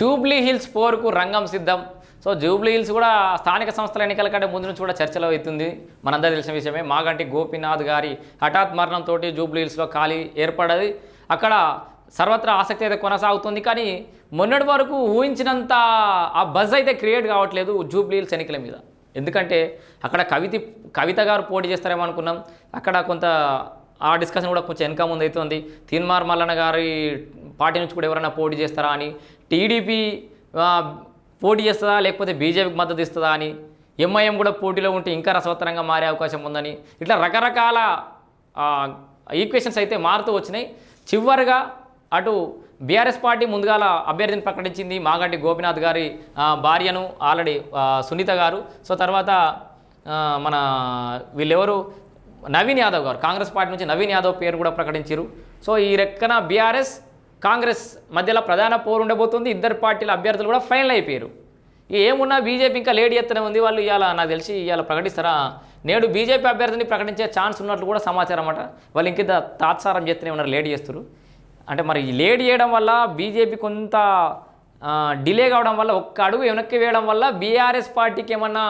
Jubilee hills పోరుకు రంగం సిద్ధం. సో జూబ్లీ హిల్స్ కూడా స్థానిక సంస్థల ఎన్నికల కంటే ముందు నుంచి కూడా చర్చలో అవుతుంది మనందరూ తెలిసిన విషయమే మాగంటి గోపీనాథ్ గారి హఠాత్ మరణంతో జూబ్లీ హిల్స్లో ఖాళీ ఏర్పడది. అక్కడ సర్వత్రా ఆసక్తి అయితే కొనసాగుతుంది కానీ మొన్నటి వరకు ఊహించినంత ఆ బజ్ అయితే క్రియేట్ కావట్లేదు జూబ్లీ హిల్స్ ఎన్నికల మీద. ఎందుకంటే అక్కడ కవిత కవిత గారు పోటీ చేస్తారేమో అనుకున్నాం. అక్కడ కొంత ఆ డిస్కషన్ కూడా కొంచెం వెనక ముందు అవుతుంది. తీన్మార్ మల్లన్న గారి పార్టీ నుంచి కూడా ఎవరైనా పోటీ చేస్తారా అని. టీడీపీ పోటీ చేస్తుందా? లేకపోతే బీజేపీకి మద్దతు ఇస్తుందా అని? ఎంఐఎం కూడా పోటీలో ఉంటే ఇంకా రసవత్తరంగా మారే అవకాశం ఉందని. ఇట్లా రకరకాల ఈక్వేషన్స్ అయితే మారుతూ వచ్చినాయి. చివరిగా అటు బీఆర్ఎస్ పార్టీ ముందుగాల అభ్యర్థిని ప్రకటించింది మాగంటి గోపినాథ్ గారి భార్యను ఆల్రెడీ సునీత గారు. సో తర్వాత మన వీళ్ళెవరు? నవీన్ యాదవ్ గారు. కాంగ్రెస్ పార్టీ నుంచి నవీన్ యాదవ్ పేరు కూడా ప్రకటించారు సో ఈ రెక్కన బీఆర్ఎస్ కాంగ్రెస్ మధ్యలో ప్రధాన పోరు ఉండబోతుంది. ఇద్దరు పార్టీల అభ్యర్థులు కూడా ఫైనల్ అయిపోయారు. ఇక ఏమున్నా బీజేపీ ఇంకా లేడీ ఎత్తనే ఉంది వాళ్ళు ఇవాళ నాకు తెలిసి ఇవాళ ప్రకటిస్తారా? నేడు బీజేపీ అభ్యర్థిని ప్రకటించే ఛాన్స్ ఉన్నట్లు కూడా సమాచారం అన్నమాట. వాళ్ళు ఇంకింత తాత్సారం చేస్తూనే ఉన్నారు లేడీ చేస్తారు. అంటే మరి ఈ చేయడం వల్ల బీజేపీ కొంత డిలే కావడం వల్ల ఒక్క అడుగు వెనక్కి వేయడం వల్ల బీఆర్ఎస్ పార్టీకి ఏమన్నా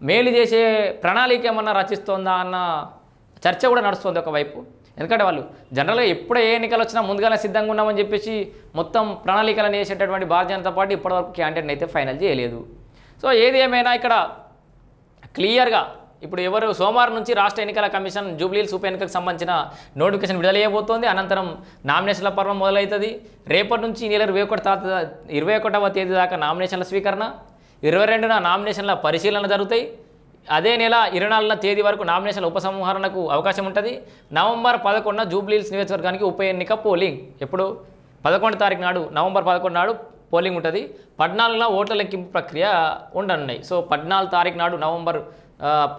మేలు చేసే ప్రణాళిక ఏమన్నా రచిస్తోందా అన్న చర్చ కూడా నడుస్తుంది ఒకవైపు. ఎందుకంటే వాళ్ళు జనరల్గా ఎప్పుడు ఏ ఎన్నికలు వచ్చినా ముందుగానే సిద్ధంగా ఉన్నామని చెప్పేసి మొత్తం ప్రణాళికలను వేసేటటువంటి భారతీయ జనతా పార్టీ ఇప్పటివరకు క్యాండిడేట్ని అయితే ఫైనల్ చేయలేదు. సో ఏది ఏమైనా ఇక్కడ క్లియర్గా ఇప్పుడు ఎవరు సోమవారం నుంచి రాష్ట్ర ఎన్నికల కమిషన్ జూబ్లీల్స్ ఉప ఎన్నికలకు సంబంధించిన నోటిఫికేషన్ విడుదల చేయబోతోంది. అనంతరం నామినేషన్ల పర్వం మొదలవుతుంది. రేపటి నుంచి ఈ నెల ఇరవై ఒకటి తా- ఇరవై ఒకటవ తేదీ దాకా నామినేషన్ల స్వీకరణ ఇరవై రెండున నామినేషన్ల పరిశీలన జరుగుతాయి. అదే నెల ఇరవై నాలుగున తేదీ వరకు నామినేషన్ ఉపసంహరణకు అవకాశం ఉంటుంది. నవంబర్ పదకొండున జూబ్లీహిల్స్ నియోజకవర్గానికి ఉప ఎన్నిక పోలింగ్. ఎప్పుడు? పదకొండు తారీఖు నాడు నవంబర్ పదకొండు నాడు పోలింగ్ ఉంటుంది. పద్నాలుగున ఓట్ల లెక్కింపు ప్రక్రియ ఉండనున్నాయి. సో పద్నాలుగు తారీఖు నాడు నవంబర్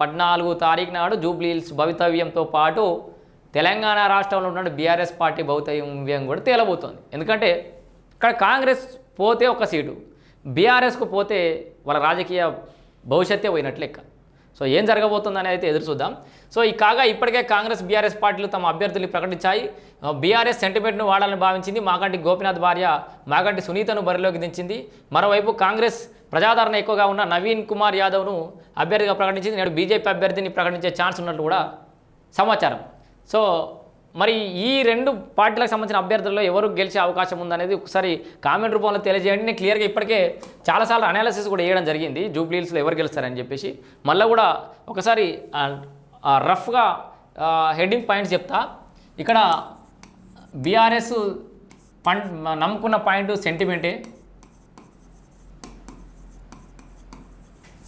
పద్నాలుగు తారీఖు నాడు జూబ్లీహిల్స్ భవితవ్యంతో పాటు తెలంగాణ రాష్ట్రంలో ఉన్న బీఆర్ఎస్ పార్టీ భవితవ్యం కూడా తేలబోతోంది. ఎందుకంటే ఇక్కడ కాంగ్రెస్ పోతే ఒక సీటు బీఆర్ఎస్కు పోతే వాళ్ళ రాజకీయ భవిష్యత్తే పోయినట్లు లెక్క. సో ఏం జరగబోతుందని అయితే ఎదురు చూద్దాం. సో ఈ కాగా ఇప్పటికే కాంగ్రెస్ బీఆర్ఎస్ పార్టీలు తమ అభ్యర్థులు ప్రకటించాయి. బీఆర్ఎస్ సెంటిమెంట్ను వాడాలని భావించింది మాగంటి గోపినాథ్ భార్య మాగంటి సునీతను బరిలోకి దించింది. మరోవైపు కాంగ్రెస్ ప్రజాదరణ ఎక్కువగా ఉన్న నవీన్ కుమార్ యాదవ్ను అభ్యర్థిగా ప్రకటించింది. నేడు బీజేపీ అభ్యర్థిని ప్రకటించే ఛాన్స్ ఉన్నట్లు కూడా సమాచారం. సో మరి ఈ రెండు పార్టీలకు సంబంధించిన అభ్యర్థుల్లో ఎవరు గెలిచే అవకాశం ఉందనేది ఒకసారి కామెంట్ రూపంలో తెలియజేయండి. నేను క్లియర్గా ఇప్పటికే చాలాసార్లు అనాలిసిస్ కూడా వేయడం జరిగింది. జూబ్లీహిల్స్లో ఎవరు గెలుస్తారని చెప్పేసి. మళ్ళీ కూడా ఒకసారి రఫ్గా హెడ్డింగ్ పాయింట్స్ చెప్తా. ఇక్కడ బీఆర్ఎస్ పం నమ్ముకున్న పాయింట్ సెంటిమెంటే.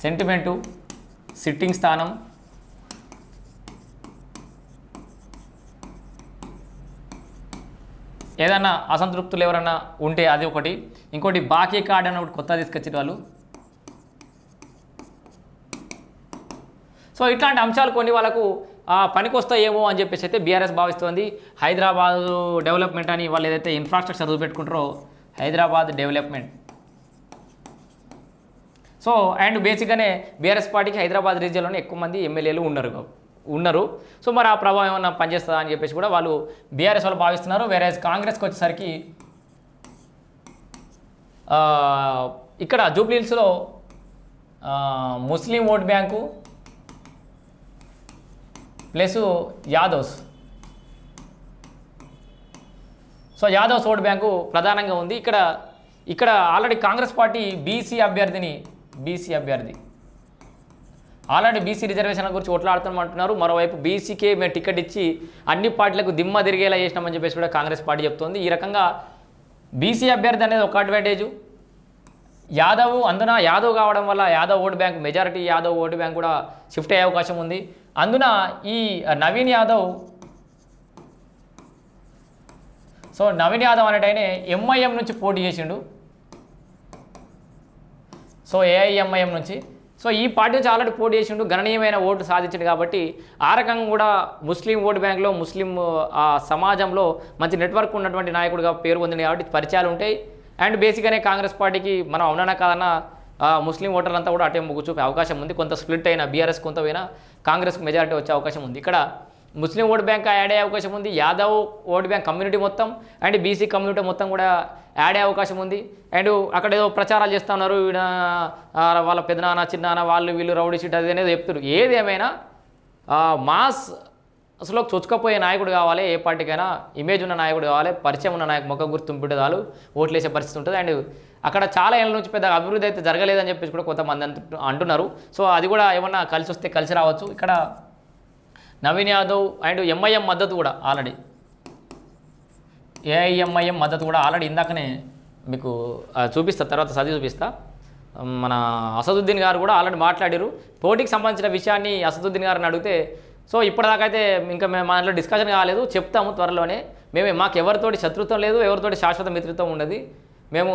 సెంటిమెంటు సిట్టింగ్ స్థానం ఏదన్నా అసంతృప్తులు ఎవరైనా ఉంటే అది ఒకటి. ఇంకోటి బాకీ కార్డ్ అని ఒకటి కొత్త తీసుకొచ్చిన వాళ్ళు. సో ఇట్లాంటి అంశాలు కొన్ని వాళ్ళకు పనికొస్తాయేమో అని చెప్పేసి అయితే బీఆర్ఎస్ భావిస్తోంది. హైదరాబాద్ డెవలప్మెంట్ అని వాళ్ళు ఏదైతే ఇన్ఫ్రాస్ట్రక్చర్ చదువుపెట్టుకుంటారో హైదరాబాద్ డెవలప్మెంట్. సో అండ్ బేసిక్గానే బీఆర్ఎస్ పార్టీకి హైదరాబాద్ రీజియన్లోనే ఎక్కువ మంది ఎమ్మెల్యేలు ఉన్నారు. ఉన్నారు. సో మరి ఆ ప్రభావం ఏమన్నా పనిచేస్తుందా అని చెప్పేసి కూడా వాళ్ళు బీఆర్ఎస్ వాళ్ళు భావిస్తున్నారు. వేరే కాంగ్రెస్కి వచ్చేసరికి ఇక్కడ జూబ్లీహిల్స్లో Muslim vote bank plus Yadavs. So Yadavs vote bank ప్రధానంగా ఉంది. ఇక్కడ ఇక్కడ ఆల్రెడీ కాంగ్రెస్ పార్టీ బీసీ అభ్యర్థిని బీసీ అభ్యర్థి ఆల్రెడీ బీసీ రిజర్వేషన్ల గురించి కొట్లాడుతామంటున్నారు మరోవైపు బీసీకే మేము టికెట్ ఇచ్చి అన్ని పార్టీలకు దిమ్మ తిరిగేలా చేసినామని చెప్పేసి కూడా కాంగ్రెస్ పార్టీ చెప్తోంది. ఈ రకంగా బీసీ అభ్యర్థి అనేది ఒక అడ్వాంటేజు. యాదవ్ అందున యాదవ్ కావడం వల్ల Yadav vote bank majority Yadav vote bank కూడా షిఫ్ట్ అయ్యే అవకాశం ఉంది. అందున ఈ నవీన్ యాదవ్ సో నవీన్ యాదవ్ అనేటైనే ఎంఐఎం నుంచి పోటీ చేసిండు. సో ఏఐఎంఐఎం నుంచి. సో ఈ పార్టీ నుంచి ఆల్రెడీ పోటీ చేసిండు గణనీయమైన ఓటు సాధించిండు కాబట్టి ఆ రకంగా కూడా ముస్లిం ఓటు బ్యాంక్లో ముస్లిం ఆ సమాజంలో మంచి నెట్వర్క్ ఉన్నటువంటి నాయకుడిగా పేరు పొందింది కాబట్టి పరిచయాలు ఉంటాయి. అండ్ బేసిక్గానే కాంగ్రెస్ పార్టీకి మనం అవునన్నా కాదన్నా ముస్లిం ఓటర్లంతా కూడా అటే మొగ్గు చూపే అవకాశం ఉంది. కొంత స్ప్లిట్ అయినా బీఆర్ఎస్ కొంత పోయినా కాంగ్రెస్కి మెజారిటీ వచ్చే అవకాశం ఉంది. ఇక్కడ ముస్లిం ఓట్ బ్యాంక్ యాడ్ అయ్యే అవకాశం ఉంది. యాదవ్ ఓట్ బ్యాంక్ కమ్యూనిటీ మొత్తం అండ్ బీసీ కమ్యూనిటీ మొత్తం కూడా యాడ్ అయ్యే అవకాశం ఉంది. అండ్ అక్కడ ఏదో ప్రచారాలు చేస్తూ ఉన్నారు. వాళ్ళ పెదనాన్న చిన్నాన్న వాళ్ళు వీళ్ళు రౌడీ షీట్ అది అనేది చెప్తున్నారు. ఏది ఏమైనా మాస్ అసలు చొచ్చుకపోయే నాయకుడు కావాలి. ఏ పార్టీకైనా ఇమేజ్ ఉన్న నాయకుడు కావాలి. పరిచయం ఉన్న నాయకు ముఖ గుర్తుంపుంటే చాలు ఓట్లేసే పరిస్థితి ఉంటుంది. అండ్ అక్కడ చాలా ఏళ్ళ నుంచి పెద్ద అభివృద్ధి అయితే జరగలేదని చెప్పేసి కూడా కొంతమంది అంటు అంటున్నారు. సో అది కూడా ఏమన్నా కలిసి వస్తే కలిసి రావచ్చు. ఇక్కడ నవీన్ యాదవ్ అండ్ ఎంఐఎం మద్దతు కూడా ఆల్రెడీ. ఏఐఎంఐఎం మద్దతు కూడా ఆల్రెడీ ఇందాకనే మీకు చూపిస్తా తర్వాత చదివి చూపిస్తా. మన అసదుద్దీన్ గారు కూడా ఆల్రెడీ మాట్లాడారు పోటీకి సంబంధించిన విషయాన్ని అసదుద్దీన్ గారిని అడిగితే సో ఇప్పటిదాకైతే ఇంకా మేము మా దాంట్లో డిస్కషన్ కాలేదు చెప్తాము త్వరలోనే. మేము మాకు ఎవరితోటి శత్రుత్వం లేదు ఎవరితోటి శాశ్వత మిత్రత్వం ఉండదు మేము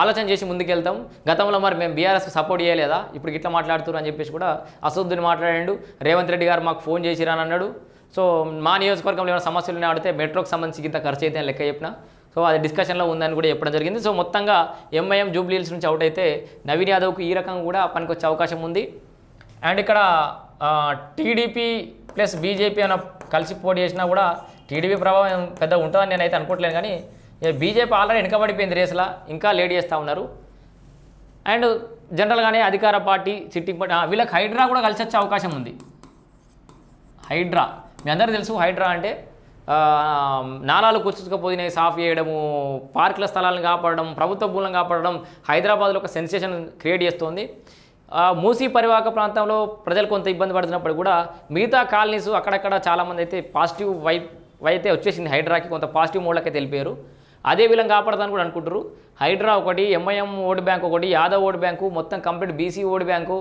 ఆలోచన చేసి ముందుకెళ్తాం. గతంలో మరి మేము బీఆర్ఎస్కి సపోర్ట్ చేయలేదా? ఇప్పుడు ఇట్లా మాట్లాడుతున్నారు అని చెప్పేసి కూడా అసదుద్దీన్ మాట్లాడాడు. రేవంత్ రెడ్డి గారు మాకు ఫోన్ చేసిరాని అన్నాడు. సో మా నియోజకవర్గంలో ఏమైనా సమస్యలు ఆడితే అడిగితే మెట్రోకి సంబంధించి ఇంత ఖర్చు అయితే లెక్క చెప్పిన. సో అది డిస్కషన్లో ఉందని కూడా చెప్పడం జరిగింది. సో మొత్తంగా ఎంఐఎం జూబ్లీహిల్స్ నుంచి అవుట్ అయితే నవీన్ యాదవ్కు ఈ రకంగా కూడా పనికొచ్చే అవకాశం ఉంది. అండ్ ఇక్కడ టీడీపీ ప్లస్ బీజేపీ అన్న కలిసి పోటీ చేసినా కూడా టీడీపీ ప్రభావం పెద్ద ఉంటుందని నేనైతే అనుకోవట్లేను కానీ బీజేపీ ఆల్రెడీ వెనకబడిపోయింది రేసులా. ఇంకా లేట్ చేస్తూ ఉన్నారు. అండ్ జనరల్గానే అధికార పార్టీ సిట్టింగ్ పార్టీ వీళ్ళకి హైడ్రా కూడా కలిసి వచ్చే అవకాశం ఉంది. హైడ్రా. మీ అందరూ తెలుసు హైడ్రా అంటే నాలాలు కూర్చుకుపోయినాయి సాఫ్ చేయడము పార్కుల స్థలాలను కాపాడడం ప్రభుత్వ భూములను కాపాడడం హైదరాబాద్లో ఒక సెన్సేషన్ క్రియేట్ చేస్తోంది. మూసీ పరివాహక ప్రాంతంలో ప్రజలు కొంత ఇబ్బంది పడుతున్నప్పుడు కూడా మిగతా కాలనీస్ అక్కడక్కడ చాలామంది అయితే పాజిటివ్ వైప్ అయితే వచ్చేసింది హైడ్రాకి కొంత పాజిటివ్ మోడ్లకైతే తెలిపారు అదే విధంగా కాపాడతాను కూడా అనుకుంటారు. హైడ్రా ఒకటి ఎంఐఎం ఓటు బ్యాంక్ ఒకటి యాదవ్ ఓటు బ్యాంకు మొత్తం కంప్లీట్ బీసీ ఓటు బ్యాంకు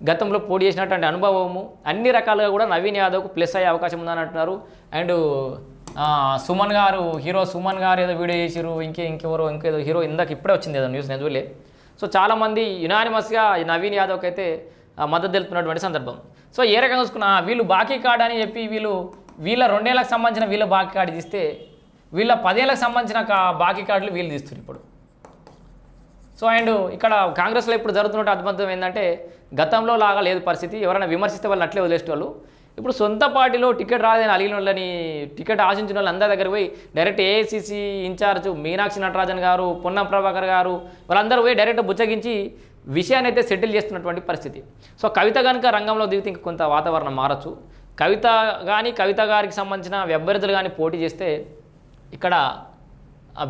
గతంలో పోటీ చేసినటువంటి అనుభవము అన్ని రకాలుగా కూడా నవీన్ యాదవ్కు ప్లస్ అయ్యే అవకాశం ఉందని అంటున్నారు. అండ్ సుమన్ గారు హీరో సుమన్ గారు ఏదో వీడియో చేసిరు ఇంకే ఇంకెవరో ఇంకేదో హీరో ఇందాక ఇప్పుడే వచ్చింది ఏదో న్యూస్ నేను సో చాలామంది యునానిమస్గా నవీన్ యాదవ్కి అయితే మద్దతు తెలుపుతున్నటువంటి సందర్భం. సో ఏ రకంగా చూసుకున్నా వీళ్ళు బాకీ కార్డ్ అని చెప్పి వీళ్ళు వీళ్ళ రెండేళ్ళకు సంబంధించిన వీళ్ళ బాకీ కార్డు తీస్తే వీళ్ళ పదేళ్ళకి సంబంధించిన కా- బాకీ కార్డులు వీళ్ళు తీస్తారు ఇప్పుడు. సో అండ్ ఇక్కడ కాంగ్రెస్లో ఇప్పుడు జరుగుతున్న అద్భుతం ఏంటంటే గతంలో లాగా లేదు పరిస్థితి. ఎవరైనా విమర్శిస్తే వాళ్ళు అట్లే వదిలేసే వాళ్ళు ఇప్పుడు సొంత పార్టీలో టికెట్ రాదని అడిగిన వాళ్ళని టికెట్ ఆశించిన వాళ్ళు అందరి దగ్గర పోయి direct AICC incharge Meenakshi Natarajan garu Ponnam Prabhakar గారు వాళ్ళందరూ పోయి డైరెక్ట్ బుచ్చగించి విషయాన్ని అయితే సెటిల్ చేస్తున్నటువంటి పరిస్థితి. సో కవిత కనుక రంగంలో దిగితే ఇంక కొంత వాతావరణం మారచ్చు. కవిత కానీ కవిత గారికి సంబంధించిన అభ్యర్థులు కానీ పోటీ చేస్తే ఇక్కడ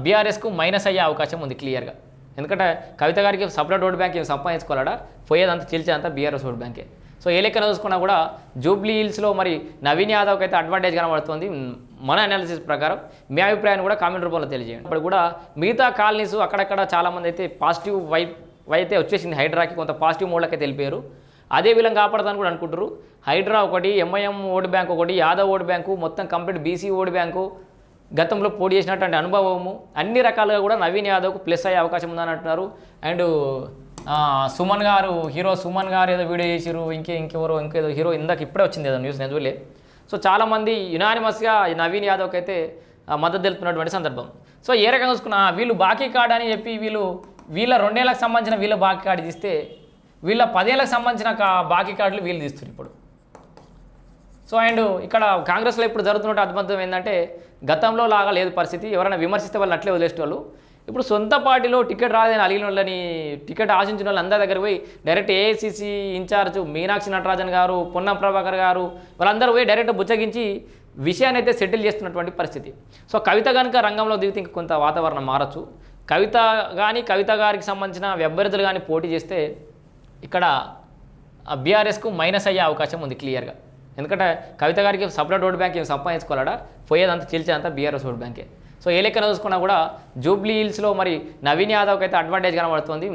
బీఆర్ఎస్కు మైనస్ అయ్యే అవకాశం ఉంది క్లియర్గా ఎందుకంటే కవిత గారికి సపరేట్ ఓట్ బ్యాంక్ ఏమి సంపాదించుకోలేడా? పోయేదంతా చీల్చేదంతా బీఆర్ఎస్ ఓట్ బ్యాంకే. సో ఏ లెక్కన చూసుకున్నా కూడా జూబ్లీ హిల్స్లో మరి నవీన్ యాదవ్కి అయితే అడ్వాంటేజ్ కనబడుతుంది. మన అనాలిసిస్ ప్రకారం మీ అభిప్రాయాన్ని కూడా కామెంట్ రూపంలో తెలియజేయండి. ఇప్పుడు కూడా మిగతా కాలనీస్ అక్కడక్కడ చాలామంది అయితే పాజిటివ్ వైప్ అయితే వచ్చేసింది. హైడ్రాకి కొంత పాజిటివ్ మోడ్లకే తెలిపారు అదే విధంగా కాపాడదని కూడా అనుకుంటారు హైడ్రా ఒకటి ఎంఐఎం ఓటు బ్యాంక్ ఒకటి యాదవ్ ఓటు బ్యాంకు మొత్తం కంప్లీట్ బీసీ ఓటు బ్యాంకు గతంలో పోటీ చేసినటువంటి అనుభవము అన్ని రకాలుగా కూడా నవీన్ యాదవ్కు ప్లస్ అయ్యే అవకాశం ఉందని అంటున్నారు. అండ్ సుమన్ గారు హీరో సుమన్ గారు ఏదో వీడియో చేసిరు ఇంకే ఇంకెవరో ఇంకేదో హీరో ఇందాక ఇప్పుడే వచ్చింది ఏదో న్యూస్ నేను సో చాలామంది యునానిమస్గా నవీన్ యాదవ్కి అయితే మద్దతు తెలుపుతున్నటువంటి సందర్భం. సో ఏ రకంగా చూసుకున్నా వీళ్ళు బాకీ కార్డ్ అని చెప్పి వీళ్ళు వీళ్ళ రెండేళ్ళకు సంబంధించిన వీళ్ళ బాకీ కార్డు తీస్తే వీళ్ళ పదేళ్ళకి సంబంధించిన కా- బాకీ కార్డులు వీళ్ళు తీస్తారు ఇప్పుడు. సో అండ్ ఇక్కడ కాంగ్రెస్లో ఇప్పుడు జరుగుతున్న అద్భుతం ఏంటంటే గతంలో లాగా లేదు పరిస్థితి. ఎవరైనా విమర్శిస్తే వాళ్ళు అట్లే వదిలేసే వాళ్ళు ఇప్పుడు సొంత పార్టీలో టికెట్ రాదని అలిగిన వాళ్ళని టికెట్ ఆశించిన వాళ్ళు అందరి దగ్గర పోయి direct AICC incharge Meenakshi Natarajan garu Ponnam Prabhakar గారు వాళ్ళందరూ పోయి డైరెక్ట్ బుచ్చగించి విషయాన్ని అయితే సెటిల్ చేస్తున్నటువంటి పరిస్థితి. సో కవిత కనుక రంగంలో దిగితే ఇంక కొంత వాతావరణం మారచ్చు. కవిత కానీ కవిత గారికి సంబంధించిన అభ్యర్థులు కానీ పోటీ చేస్తే ఇక్కడ బీఆర్ఎస్కు మైనస్ అయ్యే అవకాశం ఉంది క్లియర్గా. ఎందుకంటే కవిత గారికి సపరేట్ ఓట్ బ్యాంక్ ఏం సంపాదించుకోలేడా? పోయేదంతా చీల్చేదంతా బీఆర్ఎస్ ఓట్ బ్యాంకే. సో ఏ లెక్కన చూసుకున్నా కూడా జూబ్లీ హిల్స్లో మరి నవీన్ యాదవ్కి అయితే అడ్వాంటేజ్ కనబడుతుంది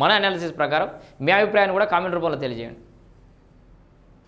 మన అనాలిసిస్ ప్రకారం మీ అభిప్రాయాన్ని కూడా కామెంట్ రూపంలో తెలియజేయండి.